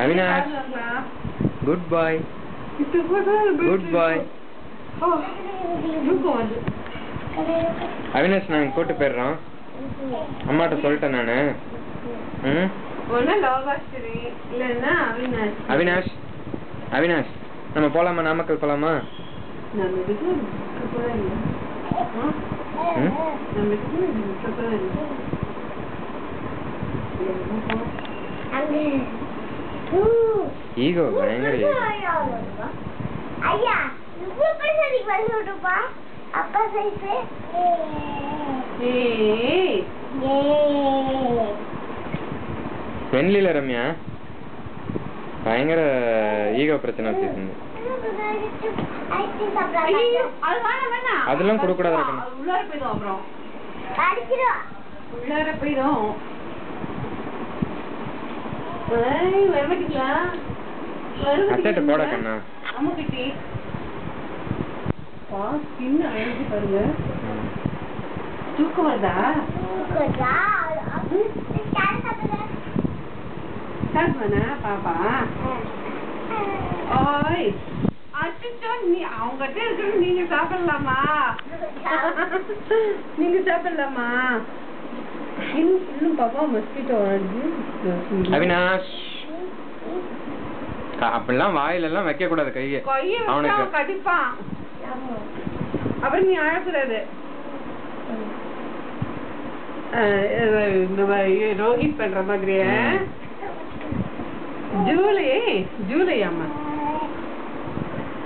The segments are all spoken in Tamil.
Avinash. Good bye good bye Avinash நாங்கள் கூட்டு போயிடுறோம். அம்மாட்ட சொல்லிட்டேன் நான். அவினாஷ். அவினாஷ் நம்ம போலாமா? நாமக்கல் போலாமா? நம்ம ஈகோ பயங்கர ஈகோ ஐயா இவ்வளவு பெருசாதிக்கு வந்து விட்டுப்பா அப்பா சைஸு ஏய் வெண்ணில ரம்யா பயங்கர ஈகோ பிரச்சனை வேணாம். அதெல்லாம். அது உள்ளார போயிடும் அப்புறம். உள்ளார போயிடும். அத்தைட்ட போட கண்ணா. அம்முக்குட்டி. பா, skin அழகு பாருங்க. தூக்கம் வருதா? சாப்பிடுவானா பாப்பா? ஓய் அச்சோ நீ அவங்ககிட்ட இருக்கிறது நீங்க சாப்பிடலாமா? நீங்க சாப்பிடலாமா? இன்னும் இன்னும் பாப்பா மஸ்கிட்டோ வருது அவினாஷ். அப்படிலாம் வாயில எல்லாம் வைக்க கூடாது கையை அவனுக்கு அவன் கடிப்பான். அப்புறம் நீ அழக்கூடாது. அஹ் இந்த மாதிரி ரோஹித் பண்ற மாதிரியே. ஜூலை ஜூலை அம்மா.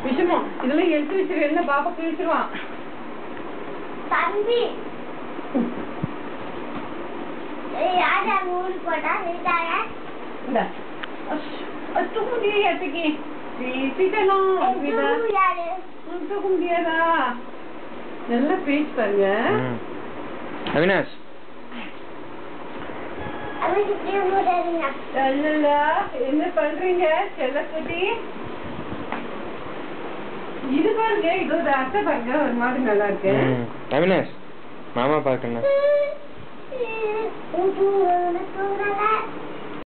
விஷமம் இதெல்லாம் எடுத்து வச்சிருக்கேன் பாப்பா கிழிச்சிருவான் தம்பி. இருக்காங்க இந்த தூக்க முடியாது அத்தைக்கு. சீக்கிரம் யாரு தூக்க முடியாதா. நல்லா பேச்சு பாருங்க. அவினாஷ். என்ன பண்றீங்க? செல்லக்குட்டி இது பாருங்க இது ஒரு அத்தை பாருங்க ஒரு மாதிரி நல்லா இருக்கு. அவினாஷ் மாமா Let's go to